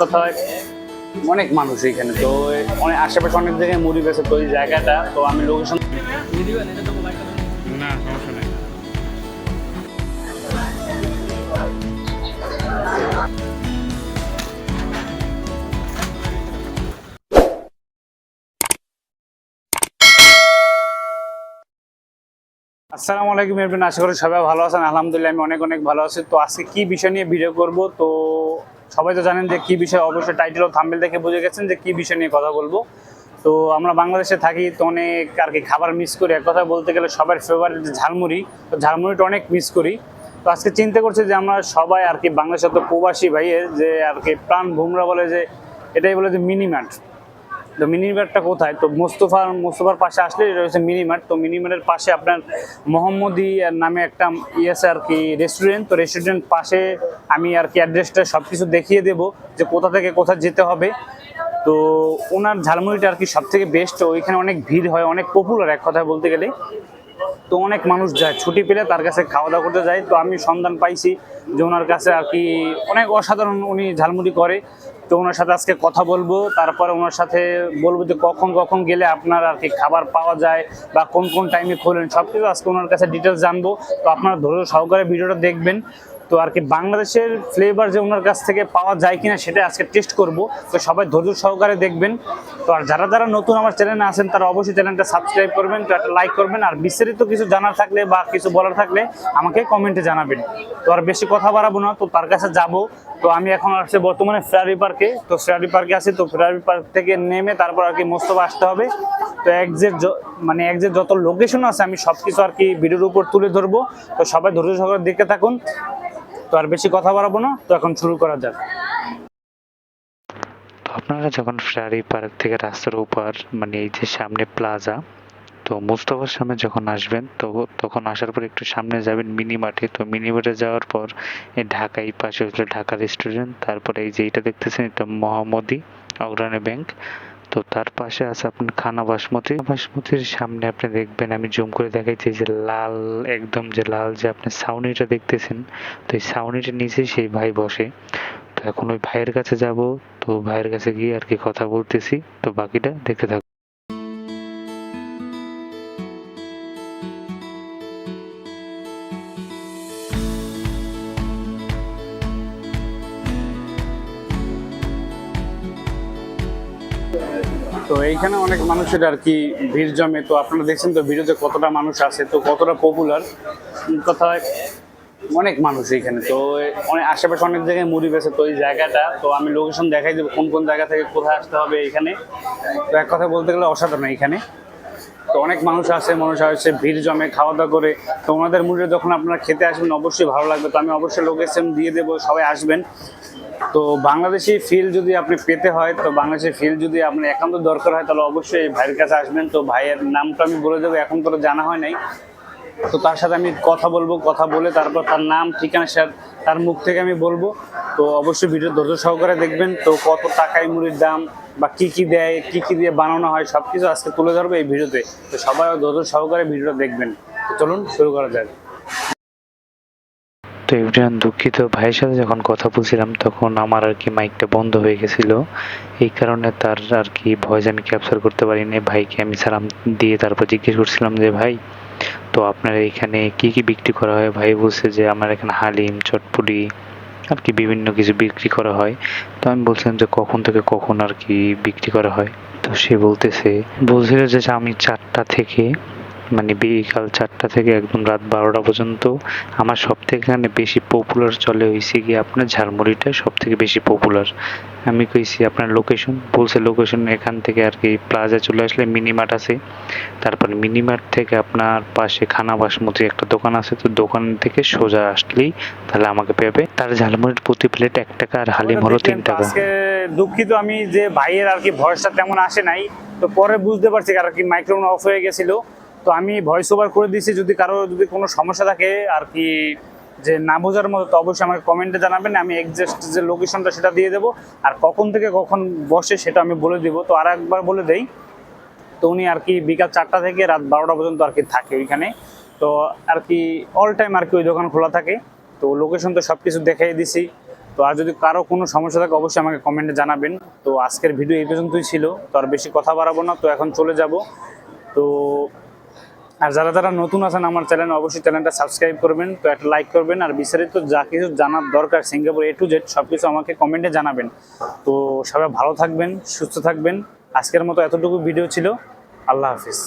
কথা হয় অনেক মানুষ এখানে তো অনেক আশেপাশে অনেক জায়গায় মুড়ি বেছে তো এই জায়গাটা তো আমি লোকেশন না সমস্যা নেই। আসসালামু আলাইকুম এভরিওয়ান আশা করি সবাই ভালো আছেন আলহামদুলিল্লাহ আমি অনেক অনেক ভালো আছি। তো আজকে কি বিষয় নিয়ে ভিডিও করব? তো সবাই তো জানেন যে কি বিষয়ে অবশ্যই টাইটেল ও থাম্বেল দেখে বুঝে গেছেন যে কি বিষয় নিয়ে কথা বলব। তো আমরা বাংলাদেশে থাকি, তো অনেক আর কি খাবার মিস করি। এক কথা বলতে গেলে সবার ফেভারিট ঝালমুড়ি। তো ঝালমুড়িটা অনেক মিস করি। তো আজকে চিন্তা করছি যে আমরা সবাই আর কি বাংলাদেশের তো প্রবাসী ভাইয়ের যে আর কি প্রাণ ভুমরা বলে যে, এটাই বলে যে মিনিমার্ট তো মিনিমার্টটা কোথায়? তো মোস্তফার মোস্তফার পাশে আসলে হচ্ছে মিনিমার্ট তো মিনিমার্টের পাশে আপনার মোহাম্মদী নামে একটা ইয়ে আছে আর কি রেস্টুরেন্ট তো রেস্টুরেন্ট পাশে আমি আর কি অ্যাড্রেসটা সব কিছু দেখিয়ে দেবো যে কোথা থেকে কোথা যেতে হবে। তো ওনার ঝালমুড়িটা আর কি সব থেকে বেস্ট ওইখানে অনেক ভিড় হয়, অনেক পপুলার এক কথায় বলতে গেলে। তো অনেক মানুষ যায়, ছুটি পেলে তার কাছে খাওয়া দাওয়া করতে যায়। তো আমি সন্ধান পাইছি যে ওনার কাছে আর কি অনেক অসাধারণ উনি ঝালমুড়ি করে। তো ওনার সাথে আজকে কথা বলব, তারপরে ওনার সাথে বলব যে কখন কখন গেলে আপনার আর কি খাবার পাওয়া যায় বা কোন কোন টাইমে খোলেন সব কিছু আজকে ওনার কাছে ডিটেলস জানব। তো আপনারা ধৈর্য সহকারে ভিডিওটা দেখবেন। তো আর কি বাংলাদেশের ফ্লেভার যে ওনার কাছ থেকে পাওয়া যায় কিনা সেটা আজকে টেস্ট করব। তো সবাই ধৈর্য সহকারে দেখবেন। তো আর যারা যারা নতুন আমার চ্যানেলে আছেন, তারা অবশ্যই চ্যানেলটা সাবস্ক্রাইব করবেন, তো একটা লাইক করবেন। আর বিস্তারিত কিছু জানার থাকলে বা কিছু বলার থাকলে আমাকে কমেন্টে জানাবেন। তো আর বেশি কথা বাড়াবো না, তো তার কাছে যাব। তো আমি এখন আসছে বর্তমানে ফেরারি পার্কে তো ফেরারি পার্কে আছি, তো ফেরারি পার্ক থেকে নেমে তারপর আর কি মোস্তফা আসতে হবে। তো একজেট মানে একজেট যত লোকেশন আছে, আমি সব কিছু আর কি ভিডিওর উপর তুলে ধরবো। তো সবাই ধৈর্য সহকারে দেখতে থাকুন। তো আর বেশি কথা বাড়াবো না, তো এখন শুরু করা যাক। আপনারা যখন ফেরারি পার্ক থেকে রাস্তার উপর মানে এই যে সামনে প্লাজা তো মুস্তফার সামনে যখন আসবেন, তো তখন আসার পর একটু সামনে যাবেন মিনি মাঠে। তো মিনি মাঠে যাওয়ার পর এই ঢাকা এই পাশে হচ্ছে ঢাকা রেস্টুরেন্ট তারপরে এই যে এটা দেখতেছেন, এটা মোহাম্মদী অগ্রণী ব্যাংক তো তার পাশে আছে আপনার খানা বাসমতি। বাসমতির সামনে আপনি দেখবেন, আমি জুম করে দেখাইছি যে লাল, একদম যে লাল যে আপনি ছাউনিটা দেখতেছেন, তো এই ছাউনিটার নিচে সেই ভাই বসে। তো এখন ওই ভাইয়ের কাছে যাব, তো ভাইয়ের কাছে গিয়ে আর কি কথা বলতেছি। তো বাকিটা দেখতে থাকো তো এইখানে অনেক মানুষের আর কি ভিড় জমে। তো আপনারা দেখছেন তো ভিডিওতে কতটা মানুষ আছে, তো কতটা পপুলার কথা অনেক মানুষ এইখানে। তো অনেক আশেপাশে অনেক জায়গায় মুড়ি বেছে, তো এই জায়গাটা, তো আমি লোকেশন দেখাই দেবো, কোন কোন জায়গা থেকে কোথায় আসতে হবে এখানে তো এক কথা বলতে গেলে অসাধারণ এখানে তো অনেক মানুষ আসে মানুষ আসে ভিড় জমে খাওয়া দাওয়া করে। তো ওনাদের মুড়ি যখন আপনারা খেতে আসবেন, অবশ্যই ভালো লাগবে। তো আমি অবশ্যই লোকেশন দিয়ে দেবো, সবাই আসবেন। তো বাংলাদেশি ফিল যদি আপনি পেতে হয়, তো বাংলাদেশি ফিল যদি আপনার একান্ত দরকার হয়, তাহলে অবশ্যই এই ভাইয়ের কাছে আসবেন। তো ভাইয়ের নামটা আমি বলে দেবো, এখন তো জানা হয় নাই। তো তার সাথে আমি কথা বলব, কথা বলে তারপর তার নাম, ঠিকানা, সে তার মুখ থেকে আমি বলব। তো অবশ্যই ভিডিও ধৈর্য সহকারে দেখবেন, তো কত টাকায় মুড়ির দাম বা কি কি দেয়, কি কি দিয়ে বানানো হয় সব কিছু আজকে তুলে ধরবো এই ভিডিওতে তো। সবাই ধৈর্য সহকারে ভিডিওটা দেখবেন। চলুন, শুরু করা যাক। তো এভরিওয়ান দুঃখিত ভাইয়ের সাথে যখন কথা বলছিলাম, তখন আমার আর কি মাইকটা বন্ধ হয়ে গেছিল। এই কারণে তার আর কি ভয়েস আমি ক্যাপচার করতে পারিনি। ভাইকে আমি সালাম দিয়ে তারপর জিজ্ঞেস করছিলাম যে, ভাই, তো আপনার এখানে কি কি বিক্রি করা হয়? ভাই বলছে যে, আমার এখানে হালিম চটপুরি আর কি বিভিন্ন কিছু বিক্রি করা হয়। তো আমি বলছিলাম যে, কখন থেকে কখন আর কি বিক্রি করা হয়? তো সে বলতেছে, বলছিল যে, আমি চারটা থেকে মানে বিকাল চারটা থেকে একদম রাত বারোটা পর্যন্ত আমার সব থেকে এখানে বেশি পপুলার চলে হয়েছে কি আপনার ঝালমুড়িটা সব থেকে বেশি পপুলার আমি কইছি আপনার লোকেশন বলছে লোকেশন এখান থেকে আর কি প্লাজা চলে আসলে মিনিমার্ট আছে। তারপর মিনিমার্ট থেকে আপনার পাশে খানা বাসমতি একটা দোকান আছে, তো দোকান থেকে সোজা আসলেই তাহলে আমাকে পেবে। তার ঝালমুড়ির প্রতি প্লেট এক টাকা আর হালিম হলো তিন টাকা। দুঃখিত, আমি যে ভাইয়ের আর কি ভয়েসটা তেমন আসে নাই, তো পরে বুঝতে পারছি আর কি মাইক্রোফোন অফ হয়ে গেছিল। তো আমি ভয়েস ওভার করে দিয়েছি, যদি কারও যদি কোনো সমস্যা থাকে আর কি যে না বোঝার মতো, তো অবশ্যই আমাকে কমেন্টে জানাবেন, আমি এক্সাক্ট যে লোকেশনটা সেটা দিয়ে দেবো। আর কখন থেকে কখন বসে সেটা আমি বলে দিব। তো আর একবার বলে দেই, তো উনি আর কি বিকাল চারটা থেকে রাত বারোটা পর্যন্ত আর কি থাকে ওইখানে। তো আর কি অল টাইম আর কি ওই দোকান খোলা থাকে। তো লোকেশন তো সব কিছু দেখাই দিছি। তো আর যদি কারও কোনো সমস্যা থাকে, অবশ্যই আমাকে কমেন্টে জানাবেন। তো আজকের ভিডিও এই পর্যন্তই ছিল। তো আর বেশি কথা বাড়াবো না। তো এখন চলে যাব। তো আর যারা যারা নতুন আছেন আমার চ্যানেল, অবশ্যই চ্যানেলটা সাবস্ক্রাইব করবেন, তো একটা লাইক করবেন, আর বিস্তারিত যা কিছু জানার দরকার সিঙ্গাপুর এ টু জেড সব কিছু আমাকে কমেন্টে জানাবেন। তো সবাই ভালো থাকবেন, সুস্থ থাকবেন। আজকের মতো এতটুকু ভিডিও ছিল। আল্লাহ হাফিজ।